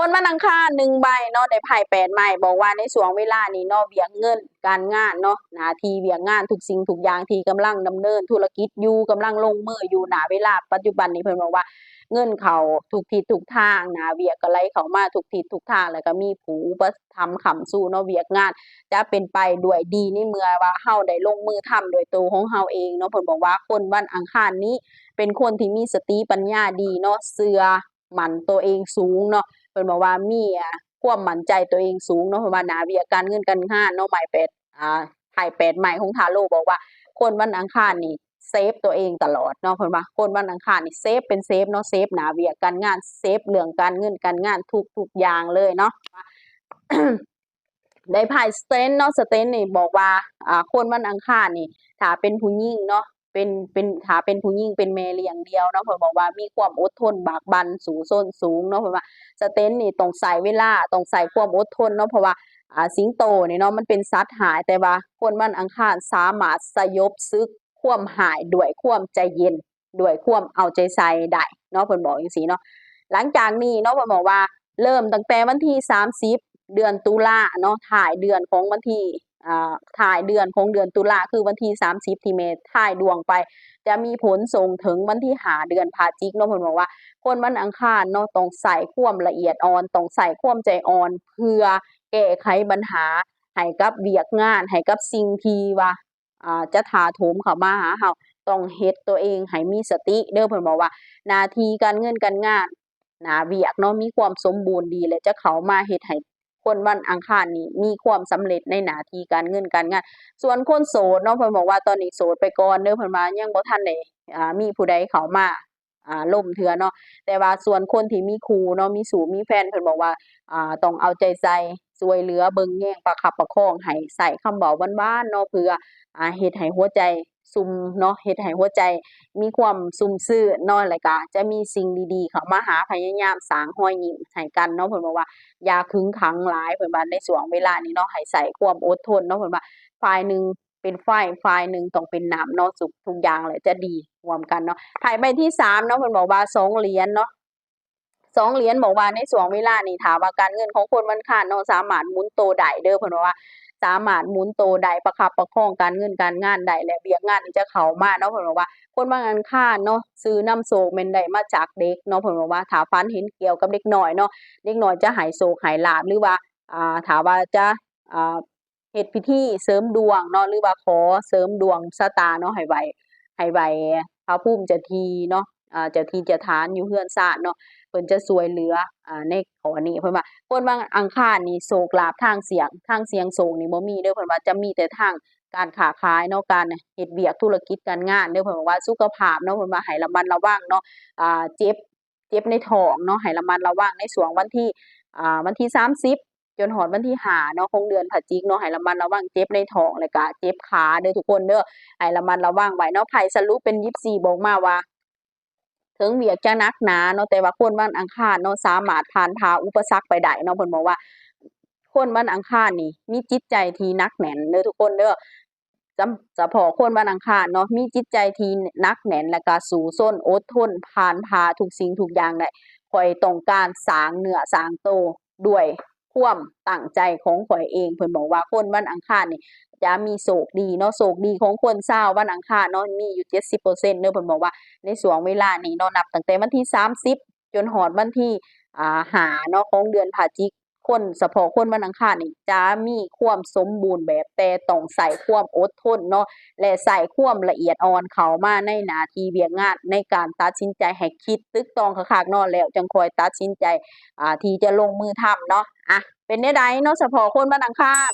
คนวันอังคารหนึ่งใบเนาะได้ไพ่แปดใหม่บอกว่าในช่วงเวลานี้เนาะเวียกเงิน การงานเนาะหนาทีเวียกงานทุกสิ่งทุกอย่างที่กำลังดำเนิน ธุรกิจอยู่กำลังลงมืออยู่หนาเวลาปัจจุบันนี้เพิ่นบอกว่าเงินเขาทุกทิศทุกทางหนาเวียกก็ไหลเขามาทุกทิศทุกทางแล้วก็มีผู้อุปถัมภ์ค้ำสู้เนาะเวียกงาน จะเป็นไปด้วยดีในเมื่อว่าเฮาได้ลงมือทำโดยตัวของเฮาเองเนาะเพิ่นบอกว่าคนวันอังคารนี้ เป็นคนที่มีสติปัญญาดีเนาะเสือมั่นตัวเองสูงเนาะ พิ่นบอกว่ามีอะความมั่นใจตัวเองสูงเนาะเพราะว่าหนาเวียกการเงินการงานเนาะหมายเป็ดอ่าไพ่แปดใหม่ของทาโร่บอกว่า คนวันอังคารนี่เซฟตัวเองตลอดเนาะเพิ่นว่าคนวันอังคารนี่เซฟเป็นเซฟเนาะเซฟหนาเวียกการงานเซฟเรื่องการเงินการงานทุกทุกอย่างเลยเนาะได้ไพ่สเตนเนาะสเตนนี่บอกว่าอ่าคนวันอังคารนี่ถ้าเป็นผู้หญิงเนาะ เป็นเป็นถ้าเป็นผู้หญิงเป็นแม่เลี้ยงเดียวเนาะเพิ่นบอกว่ามีความอดทนบากบั่นสูงส้นสูงเนาะเพิ่นว่าสเตนนี่ต้องใส่เวลาต้องใส่ความอดทนเนาะเพราะว่าอ่าสิงโตนี่เนาะมันเป็นสัตว์หายแต่ว่าคนวันอังคารสามารถสยบซึกความหายด้วยความใจเย็นด้วยความเอาใจใส่ได้เนาะเพิ่นบอกจังซี่เนาะหลังจากนี้เนาะเพิ่นบอกว่าเริ่มตั้งแต่วันที่ 30 เดือนตุลาเนาะถ่ายเดือนของวันที่ ถ่ายเดือนของเดือนตุลาคือวันที่30ที่เมษถ่ายดวงไป จะมีผลส่งถึงวันที่หาเดือนพาจิกเนาะเพิ่นบอกว่า คนวันอังคารเนาะต้องใส่ความละเอียดอ่อนต้องใส่ความใจอ่อน เพื่อแก้ไขปัญหาให้กับเวียกงานให้กับสิ่งที่ว่าจะถาโถมเข้ามาหาเฮาต้องเฮ็ดตัวเองให้มีสติ เด้อเพิ่นบอกว่านาทีการเงินการงานนาเวียกเนาะมีความสมบูรณ์ดีและจะเข้ามาเฮ็ดให้ คนวันอังคารนี้มีความสำเร็จในหน้าที่การเงินการงาน ส่วนคนโสดเนาะเพิ่นบอกว่าตอนนี้โสดไปก่อนเด้อเพิ่นมายังบ่ทันได้อ่ามีผู้ใดเข้ามาอ่าล่มเถื่อเนาะแต่ว่าส่วนคนที่มีคู่เนาะมีสู่มีแฟนเพิ่นบอกว่าอ่าต้องเอาใจใส่ ช่วยเหลือเบิงแย่งประคับประคองให้ใส่คำเว้าหวานๆเนาะเพื่ออ่าเฮ็ดให้หัวใจซุ่มเนาะเฮ็ดให้หัวใจมีความซุ่มซื่อเนาะแล้วก็จะมีสิ่งดีๆเข้ามาหาพยายามสร้างรอยยิ้มให้กันเนาะเพิ่นบอกว่าอย่าขึงขังหลายเพิ่นว่าในช่วงเวลานี้เนาะให้ใส่ความอดทนเนาะเพิ่นว่าฝ่ายหนึ่งเป็นไฟฝ่ายหนึ่งต้องเป็นน้ำเนาะสุกทุกอย่างแหละจะดีรวมกันเนาะไพ่ใบที่สามเนาะเพิ่นบอกว่าสองเหรียญเนาะ สองเหรียญบอกว่าในช่วงเวลานี้ถามว่าการเงินของคนวันคานเนาะสามารถหมุนโตได้เด้อเพิ่นว่าสามารถหมุนโตได้ประคับประคองการเงินการงานได้และเวียกงานที่จะเข้ามาเนาะเพิ่นว่าคนบางอันคารเนาะซื้อน้ำโศกแม่นได้มาจากเด็กเนาะเพิ่นว่าถ้าฝันเห็นเกี่ยวกับเด็กหน้อยเนาะเด็กหน้อยจะหายโศกหายลาภหรือว่าอ่าถามว่าจะอ่าเฮ็ดพิธีเสริมดวงเนาะหรือว่าขอเสริมดวงชะตาเนาะให้ไวให้ไวพระภูมิเจ้าที่เนาะอ่าเจ้าที่เจ้าทานอยู่เฮือนศาลเนาะเพิ่นจะช่วยเหลืออ่าในขอนี้เพิ่นว่าคนบางอังคารนี่โศกลาภทางเสียงทางเสียงโศกนี่บ่มีเด้อเพิ่นว่าจะมีแต่ทางการค้าขายเนาะการเฮ็ดเวียกธุรกิจการงานเด้อเพิ่นบอกว่าสุขภาพเนาะเพิ่นว่าให้ระมัดระวังเนาะอ่าเจ็บเจ็บในท้องเนาะให้ระมัดระวังในช่วงวันที่อ่าวันที่ 30จนฮอดวันที่5เนาะของเดือนพฤศจิกเนาะให้ระมัดระวังเจ็บในท้องแล้วก็เจ็บขาเด้อทุกคนเด้อให้ระมัดระวังไว้เนาะไพ่สรุปเป็น24บอกมาว่า ถึงเวียกจะนักหนาเนาะแต่ว่าคนวันอังคารเนาะสามารถผ่านพาอุปสรรคไปได้เนาะเพิ่นบอกว่า คนวันอังคารนี่ มีจิตใจที่นักแน่นเด้อทุกคนเด้อจำเฉพาะคนวันอังคารเนาะมีจิตใจที่นักแน่นแล้วก็สู้ส้นอดทนผ่านพาทุกสิ่งทุกอย่างได้ข่อยต้องการสางเหนือสางโตด้วยความตั้งใจของข่อยเองเพิ่นบอกว่าคนวันอังคารนี่ จะมีโศกดีเนาะโศกดีของคนเศร้าวันอังคารเนาะมีอยู่70%เด้อเพิ่นบอกว่าในช่วงเวลานี้เนาะนับตั้งแต่วันที่30จนฮอดวันที่อ่าหาเนาะของเดือนพฤศจิกคนเฉพาะคนวันอังคารนี่จะมีความสมบูรณ์แบบแต่ต้องใส่ความอดทนเนาะและใส่ความละเอียดอ่อนเข้ามาในนาทีเวียกงานในการตัดสินใจให้คิดตึกตองคักๆเนาะแล้วจังคอยตัดสินใจอ่าที่จะลงมือทำเนาะอะเป็นแนวใดเนาะเฉพาะคนวันอังคาร